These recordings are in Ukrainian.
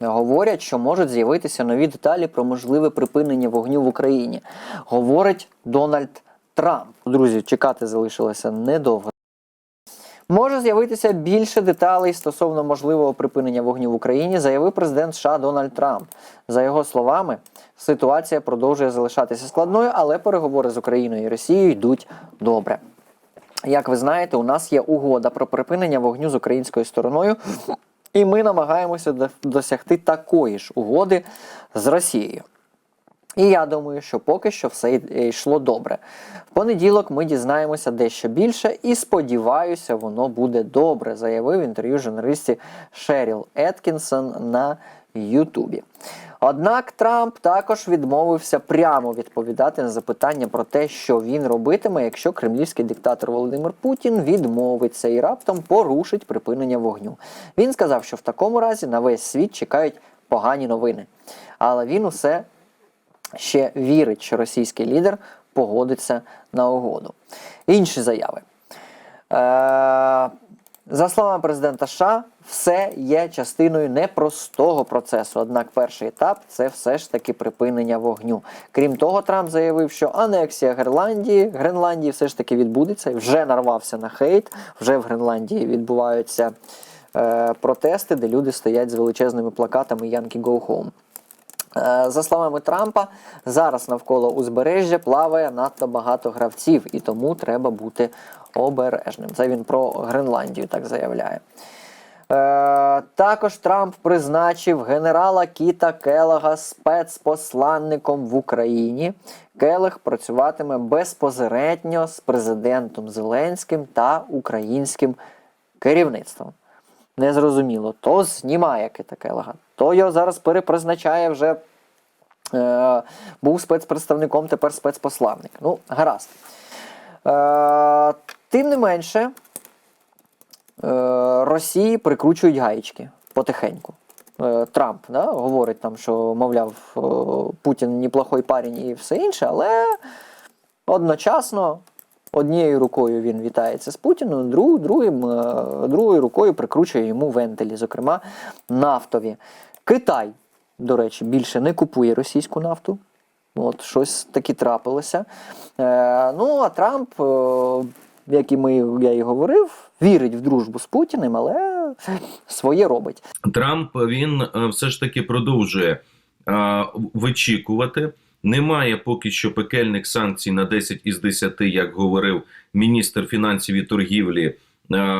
Говорять, що можуть з'явитися нові деталі про можливе припинення вогню в Україні. Говорить Дональд Трамп. Друзі, чекати залишилося недовго. Може з'явитися більше деталей стосовно можливого припинення вогню в Україні, заявив президент США Дональд Трамп. За його словами, ситуація продовжує залишатися складною, але переговори з Україною і Росією йдуть добре. Як ви знаєте, у нас є угода про припинення вогню з українською стороною, і ми намагаємося досягти такої ж угоди з Росією. І я думаю, що поки що все йшло добре. В понеділок ми дізнаємося дещо більше, і сподіваюся, воно буде добре, заявив інтерв'ю журналісті Шеріл Еткінсон на Ютубі. Однак Трамп також відмовився прямо відповідати на запитання про те, що він робитиме, якщо кремлівський диктатор Володимир Путін відмовиться і раптом порушить припинення вогню. Він сказав, що в такому разі на весь світ чекають погані новини. Але він усе ще вірить, що російський лідер погодиться на угоду. Інші заяви. Е, за словами президента США, все є частиною непростого процесу. Однак перший етап це все ж таки припинення вогню. Крім того, Трамп заявив, що анексія Гренландії, Гренландії все ж таки відбудеться. Вже нарвався на хейт. Вже в Гренландії відбуваються е, протести, де люди стоять з величезними плакатами Yankee Go Home. Е, За словами Трампа, зараз навколо узбережжя плаває надто багато гравців, і тому треба бути обережним. Це він про Гренландію так заявляє. Е, також Трамп призначив генерала Кіта Келага спецпосланником в Україні. Келег працюватиме безпосередньо з президентом Зеленським та українським керівництвом. Незрозуміло, то знімає Кита Келега, то його зараз перепризначає вже. Е, був спецпредставником, тепер спецпосланник. Ну, гаразд. Е, тим не менше, е, Росії прикручують гаєчки потихеньку. Е, Трамп да, говорить там, що, мовляв, е, Путін неплохой парень і все інше, але одночасно однією рукою він вітається з Путіним, друг, другим, е, другою рукою прикручує йому вентилі, зокрема нафтові. Китай, до речі, більше не купує російську нафту. От щось таке трапилося. Е, ну, а Трамп, е, як і ми, я і говорив, вірить в дружбу з Путіним, але своє робить. Трамп він е, все ж таки продовжує е, вичікувати. Немає поки що пекельних санкцій на 10 із 10, як говорив міністр фінансів і торгівлі е,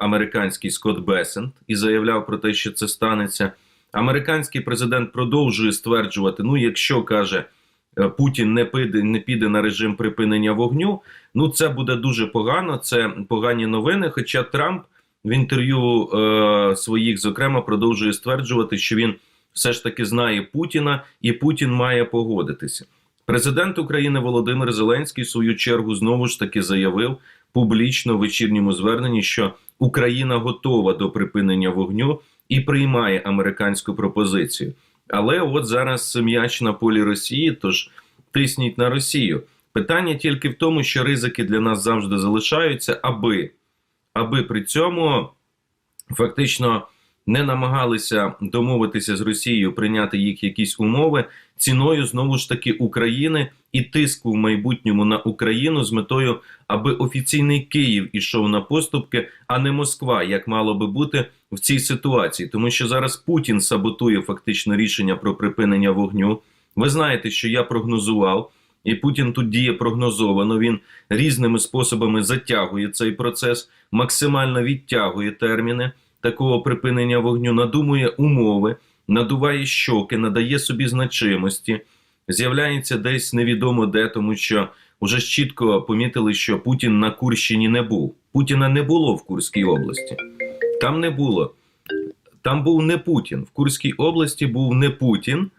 американський Скотт Бесент, і заявляв про те, що це станеться. Американський президент продовжує стверджувати: ну, якщо каже е, Путін не піде, не піде на режим припинення вогню, ну це буде дуже погано. Це погані новини. Хоча Трамп в інтерв'ю е, своїх, зокрема, продовжує стверджувати, що він все ж таки знає Путіна, і Путін має погодитися. Президент України Володимир Зеленський в свою чергу знову ж таки заявив публічно в вечірньому зверненні, що Україна готова до припинення вогню і приймає американську пропозицію. Але от зараз м'яч на полі Росії, тож тисніть на Росію. Питання тільки в тому, що ризики для нас завжди залишаються, аби аби при цьому фактично не намагалися домовитися з Росією, прийняти їх якісь умови ціною знову ж таки України і тиску в майбутньому на Україну з метою, аби офіційний Київ ішов на поступки, а не Москва, як мало би бути в цій ситуації, тому що зараз Путін саботує фактично рішення про припинення вогню. Ви знаєте, що я прогнозував. І Путін тут діє прогнозовано. Він різними способами затягує цей процес, максимально відтягує терміни такого припинення вогню, надумує умови, надуває щоки, надає собі значимості, з'являється десь невідомо де, тому що вже чітко помітили, що Путін на Курщині не був. Путіна не було в Курській області. Там не було. Там був не Путін. В Курській області був не Путін,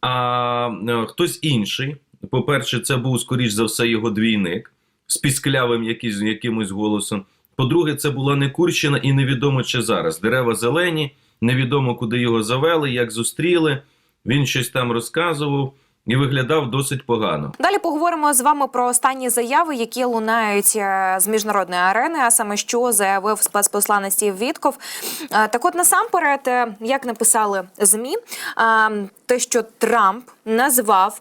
а е, хтось інший. По-перше, це був, скоріш за все, його двійник з пісклявим якимось голосом. По-друге, це була не Курщина, і невідомо чи зараз. Дерева зелені, невідомо, куди його завели, як зустріли. Він щось там розказував. і виглядав досить погано. Далі поговоримо з вами про останні заяви, які лунають е, з міжнародної арени, а саме що заявив спецпосланець Вітков. Е, Так, от насамперед, е, як написали змі, те, що Трамп назвав.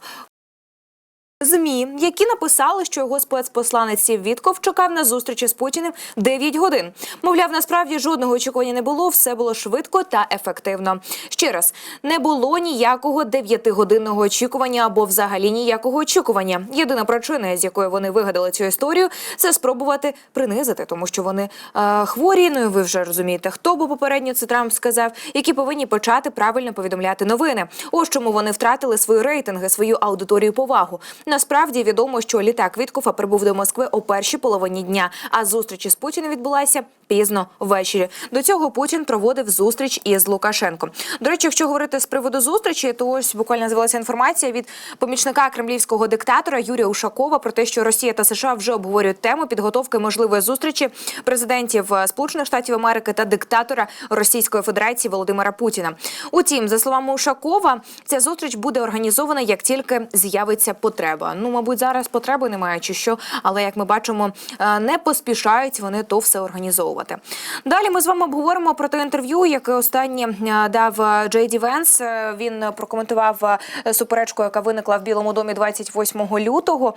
ЗМІ, які написали, що його спецпосланець Вітков чекав на зустрічі з Путіним 9 годин. Мовляв, насправді жодного очікування не було, все було швидко та ефективно. Ще раз, не було ніякого 9-годинного очікування або взагалі ніякого очікування. Єдина причина, з якої вони вигадали цю історію, це спробувати принизити, тому що вони е, хворі. Ну і ви вже розумієте, хто бо попередньо це Трамп сказав, які повинні почати правильно повідомляти новини. Ось чому вони втратили свої рейтинги, свою аудиторію повагу. Насправді відомо, що літак Віткофа прибув до Москви о першій половині дня, а зустріч із Путіним відбулася пізно ввечері. До цього Путін проводив зустріч із Лукашенком. До речі, якщо говорити з приводу зустрічі, то ось буквально з'явилася інформація від помічника кремлівського диктатора Юрія Ушакова про те, що Росія та США вже обговорюють тему підготовки можливої зустрічі президентів е, Сполучених Штатів Америки та диктатора Російської Федерації Володимира Путіна. Утім, за словами Ушакова, ця зустріч буде організована як тільки з'явиться потреба. Ну, мабуть, зараз потреби немає чи що, але як ми бачимо, е, не поспішають вони то все організовувати. Далі ми з вами обговоримо про те інтерв'ю, яке останнє е, дав е, Джей Ді Венс. Він прокоментував суперечку, яка виникла в Білому домі 28 лютого.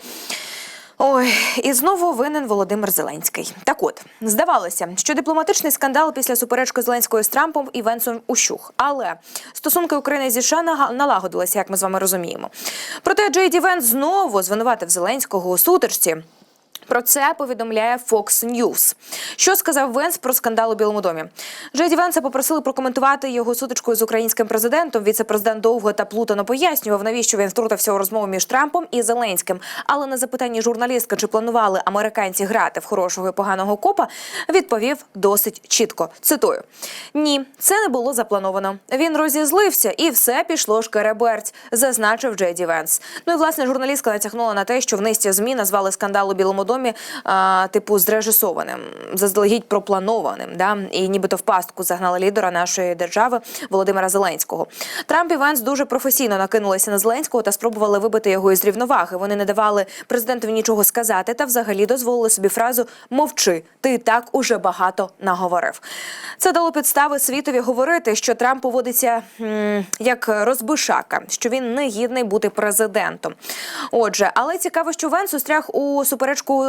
Ой, і знову винен Володимир Зеленський. Так от здавалося, що дипломатичний скандал після суперечки Зеленського з Трампом і Венсом ущух. Але стосунки України зі США налагодилися, як ми з вами розуміємо. Проте Джейді Венс знову звинуватив Зеленського у сутичці. Про це повідомляє Fox News. Що сказав Венс про скандал у Білому домі? Джеді Венса попросили прокоментувати його сутичкою з українським президентом. Віце-президент довго та плутано пояснював, навіщо він втрутився у розмову між Трампом і Зеленським. Але на запитання журналістка, чи планували американці грати в хорошого і поганого копа, відповів досить чітко. Цитую: ні, це не було заплановано. Він розізлився, і все пішло шкереберть, зазначив Джеді Венс. Ну і власне журналістка натякнула на те, що в низці змі назвали скандал у Білому домі а, типу зрежисованим, заздалегідь пропланованим. Да? І нібито в пастку загнали лідера нашої держави Володимира Зеленського. Трамп і Венс дуже професійно накинулися на Зеленського та спробували вибити його із рівноваги. Вони не давали президентові нічого сказати та взагалі дозволили собі фразу Мовчи, ти так уже багато наговорив. Це дало підстави світові говорити, що Трамп поводиться м, як розбишака, що він не гідний бути президентом. Отже, але цікаво, що Венс устряг у суперечку пере-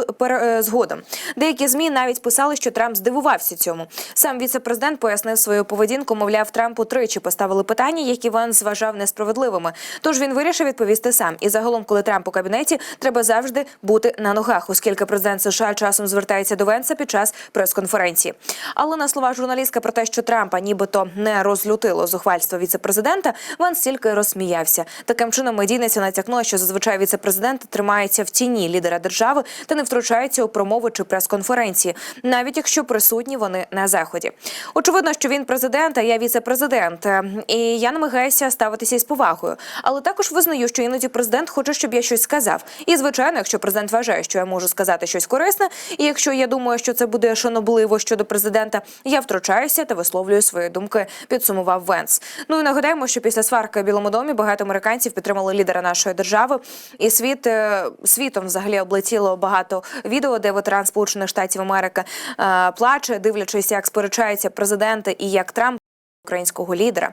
згодом. Деякі змі навіть писали, що Трамп здивувався цьому. Сам віце-президент пояснив свою поведінку. Мовляв, Трампу тричі поставили питання, які Венс вважав несправедливими. Тож він вирішив відповісти сам. І загалом, коли Трамп у кабінеті, треба завжди бути на ногах, оскільки президент США часом звертається до Венса під час прес-конференції. Але на слова журналістка про те, що Трампа нібито не розлютило зухвальство віце-президента, Венс тільки розсміявся. Таким чином медійниця натякнула, що зазвичай віце-президент тримається в тіні лідера держави та не втручається у промови чи прес-конференції, навіть якщо присутні вони на заході. Очевидно, що він президент, а я віце-президент, Е, і я намагаюся ставитися із повагою. Але також визнаю, що іноді президент хоче, щоб я щось сказав. І звичайно, якщо президент вважає, що я можу сказати щось корисне, і якщо я думаю, що це буде шанобливо щодо президента, я втручаюся та висловлюю свої думки. Підсумував Венс. Ну і нагадаємо, що після сварки у Білому домі багато американців підтримали лідера нашої держави, і світ е, світом взагалі облетіло багато відео, де ветеран Сполучених Штатів Америки е, плаче, дивлячись, як сперечаються президенти і як Трамп. Українського лідера.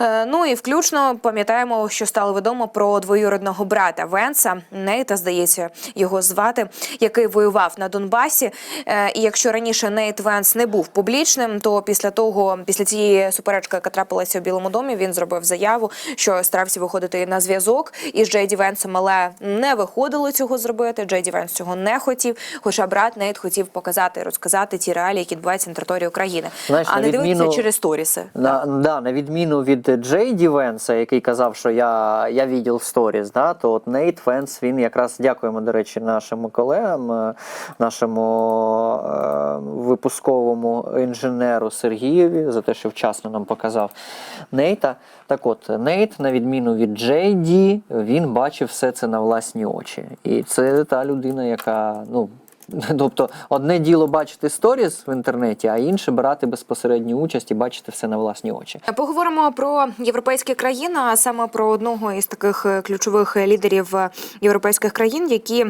Е, ну і включно пам'ятаємо, що стало відомо про двоюродного брата Венса, Нейта, здається, його звати, який воював на Донбасі. Е, і якщо раніше Нейт Венс не був публічним, то після того, після цієї суперечки, яка трапилася у Білому домі, він зробив заяву, що старався виходити на зв'язок із Джейді Венсом, але не виходило цього зробити. Джейді Венс цього не хотів. Хоча брат Нейт хотів показати розказати ті реалії, які відбуваються на території України, Знаєш, а не дивитися через сторіси. На, да, на відміну від Джей Ді Венса, який казав, що я, я відділ сторіс, да, то от Нейт Венс, він якраз дякуємо, до речі, нашим колегам, е, нашому е, випусковому інженеру Сергієві за те, що вчасно нам показав Нейта. Так от, Нейт, на відміну від Джей Ді, він бачив все це на власні очі. І це та людина, яка, ну. Тобто, одне діло бачити сторіс в інтернеті, а інше брати безпосередню участь і бачити все на власні очі. Поговоримо про європейські країни, а саме про одного із таких е, ключових лідерів е, європейських країн, які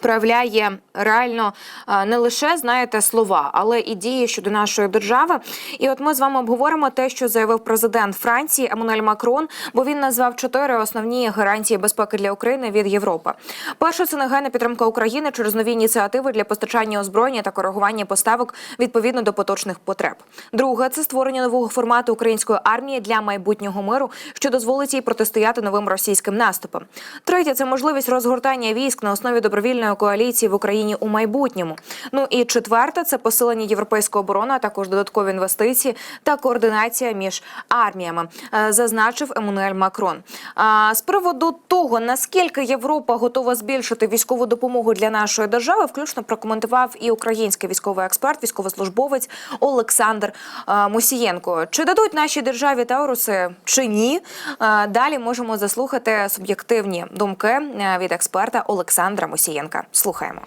проявляє реально е, не лише знаєте слова, але і дії щодо нашої держави. І от ми з вами обговоримо те, що заявив президент Франції Еммануель Макрон, бо він назвав чотири основні гарантії безпеки для України від Європи. Перше це негайна підтримка України через нові ініціативи для постачання озброєння та коригування поставок відповідно до поточних потреб. Друге це створення нового формату української армії для майбутнього миру, що дозволить їй протистояти новим російським наступам. Третє це можливість розгортання військ на основі добровільної коаліції в Україні у майбутньому. Ну і четверте це посилення європейської оборони, а також додаткові інвестиції та координація між арміями, е, зазначив Еммануель Макрон. А з приводу того, наскільки Європа готова збільшити військову допомогу для нашої держави, включно прокоментував і український військовий експерт, військовослужбовець Олександр е, Мусієнко. Чи дадуть нашій державі Тауруси чи ні? Е, Далі можемо заслухати суб'єктивні думки від експерта Олександра Мусієнка. Слухаємо.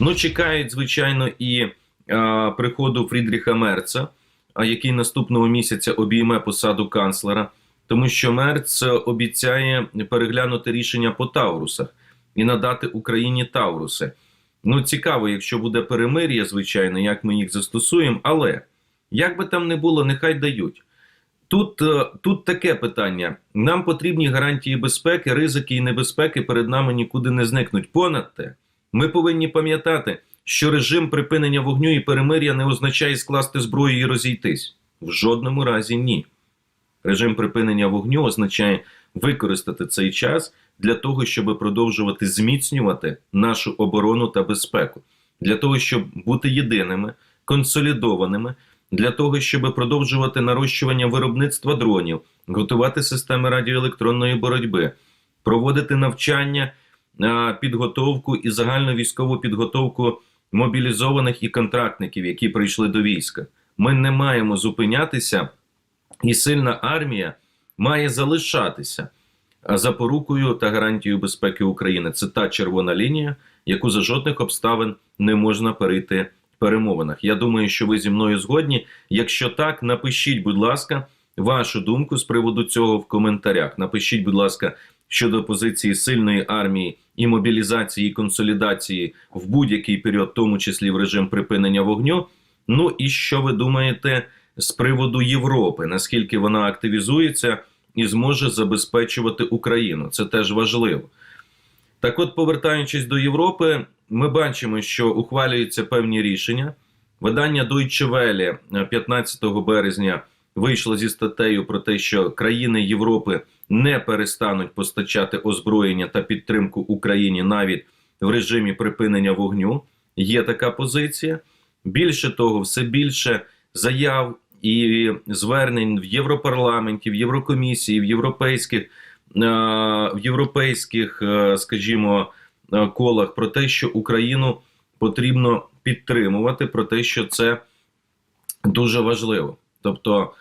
Ну, чекають, звичайно, і е, приходу Фрідріха Мерца, який наступного місяця обійме посаду канцлера, тому що Мерц обіцяє переглянути рішення по Таурусах і надати Україні Тауруси. Ну, цікаво, якщо буде перемир'я, звичайно, як ми їх застосуємо, але як би там не було, нехай дають. Тут, е, тут таке питання: нам потрібні гарантії безпеки, ризики і небезпеки перед нами нікуди не зникнуть. Понад те, ми повинні пам'ятати, що режим припинення вогню і перемир'я не означає скласти зброю і розійтись. В жодному разі ні. Режим припинення вогню означає використати цей час для того, щоб продовжувати зміцнювати нашу оборону та безпеку, для того, щоб бути єдиними, консолідованими, для того, щоб продовжувати нарощування виробництва дронів, готувати системи радіоелектронної боротьби, проводити навчання, підготовку і загальну військову підготовку мобілізованих і контрактників, які прийшли до війська. Ми не маємо зупинятися, і сильна армія має залишатися запорукою та гарантією безпеки України. Це та червона лінія, яку за жодних обставин не можна перейти перемовинах. Я думаю, що ви зі мною згодні. Якщо так, напишіть, будь ласка, вашу думку з приводу цього в коментарях. Напишіть, будь ласка, щодо позиції сильної армії і мобілізації і консолідації в будь-який період, в тому числі в режим припинення вогню. Ну і що ви думаєте з приводу Європи? Наскільки вона активізується і зможе забезпечувати Україну? Це теж важливо. Так, от, повертаючись до Європи, ми бачимо, що ухвалюються певні рішення. Видання Deutsche Welle е, 15 березня вийшло зі статтею про те, що країни Європи не перестануть постачати озброєння та підтримку Україні навіть в режимі припинення вогню. Є така позиція. Більше того, все більше заяв і звернень в Європарламенті, в Єврокомісії, в європейських, е, в європейських, е, скажімо, е, колах про те, що Україну потрібно підтримувати, про те, що це дуже важливо. Тобто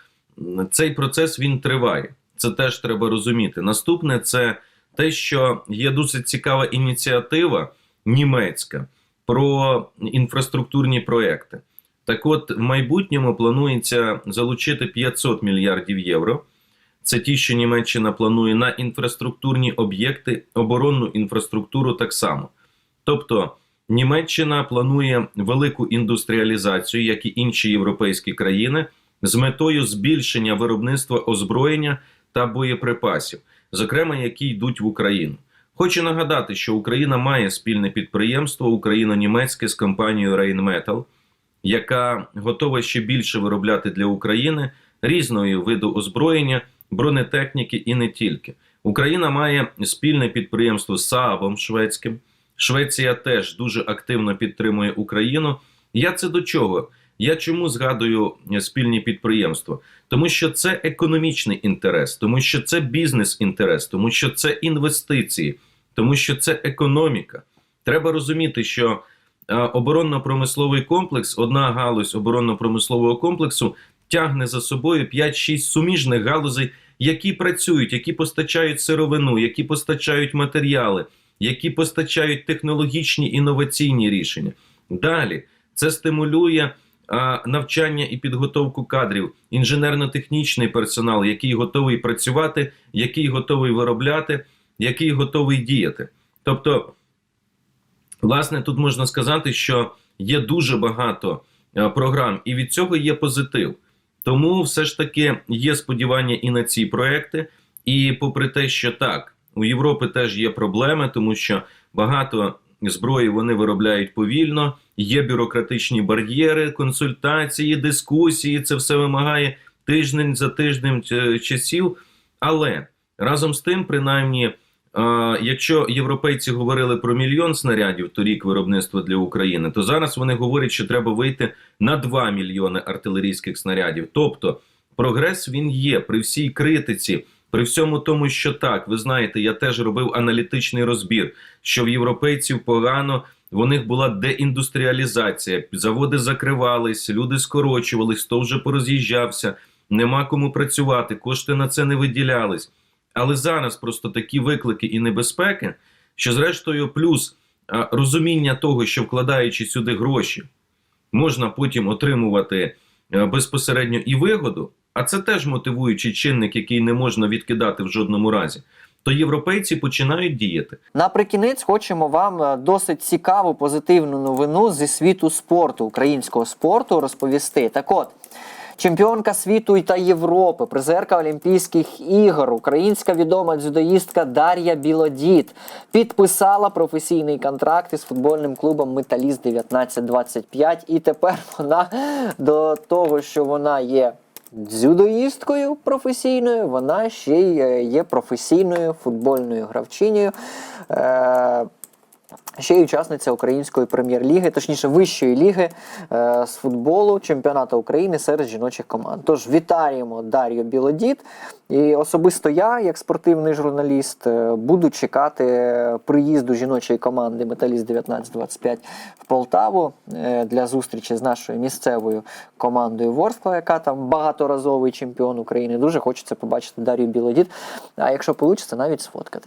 цей процес він триває. Це теж треба розуміти. Наступне це те, що є досить цікава ініціатива німецька про інфраструктурні проекти. Так от, в майбутньому планується залучити 500 мільярдів євро. Це ті, що Німеччина планує на інфраструктурні об'єкти, оборонну інфраструктуру так само. Тобто, Німеччина планує велику індустріалізацію, як і інші європейські країни, з метою збільшення виробництва озброєння та боєприпасів, зокрема, які йдуть в Україну. Хочу нагадати, що Україна має спільне підприємство україно-німецьке з компанією Rheinmetall, яка готова ще більше виробляти для України різної виду озброєння, бронетехніки і не тільки. Україна має спільне підприємство з Саабом шведським. Швеція теж дуже активно підтримує Україну. Я це до чого? Я чому згадую спільні підприємства? Тому що це економічний інтерес, тому що це бізнес-інтерес, тому що це інвестиції, тому що це економіка. Треба розуміти, що е, оборонно-промисловий комплекс, одна галузь оборонно-промислового комплексу тягне за собою 5-6 суміжних галузей, які працюють, які постачають сировину, які постачають матеріали, які постачають технологічні інноваційні рішення. Далі це стимулює а, навчання і підготовку кадрів, інженерно-технічний персонал, який готовий працювати, який готовий виробляти, який готовий діяти. Тобто, власне, тут можна сказати, що є дуже багато програм, і від цього є позитив. Тому все ж таки є сподівання і на ці проекти. І попри те, що так, у Європи теж є проблеми, тому що багато зброї вони виробляють повільно, є бюрократичні бар'єри, консультації, дискусії. Це все вимагає тиждень за тижнем часів. Але разом з тим, принаймні, якщо європейці говорили про мільйон снарядів торік виробництва для України, то зараз вони говорять, що треба вийти на 2 мільйони артилерійських снарядів. Тобто прогрес він є при всій критиці. При всьому тому, що так, ви знаєте, я теж робив аналітичний розбір, що в європейців погано, в них була деіндустріалізація, заводи закривались, люди скорочувались, хто вже пороз'їжджався, нема кому працювати, кошти на це не виділялись. Але зараз просто такі виклики і небезпеки, що зрештою, плюс розуміння того, що вкладаючи сюди гроші, можна потім отримувати е, безпосередньо і вигоду, а це теж мотивуючий чинник, який не можна відкидати в жодному разі, то європейці починають діяти. Наприкінець хочемо вам е, досить цікаву позитивну новину зі світу спорту, українського спорту розповісти. Так от. Чемпіонка світу та Європи, призерка Олімпійських ігор, українська відома дзюдоїстка Дар'я Білодід підписала професійний контракт із футбольним клубом Металіст 1925. І тепер вона до того, що вона є дзюдоїсткою професійною, вона ще й е, є професійною футбольною гравчинею. Ще й учасниця української прем'єр-ліги, точніше вищої ліги е, з футболу чемпіонату України серед жіночих команд. Тож вітаємо Дар'ю Білодід. І особисто я, як спортивний журналіст, е, буду чекати приїзду жіночої команди Металіст 1925 в Полтаву е, для зустрічі з нашою місцевою командою Ворскла, яка там багаторазовий чемпіон України. Дуже хочеться побачити Дар'ю Білодід. А якщо вийде, навіть сфоткати.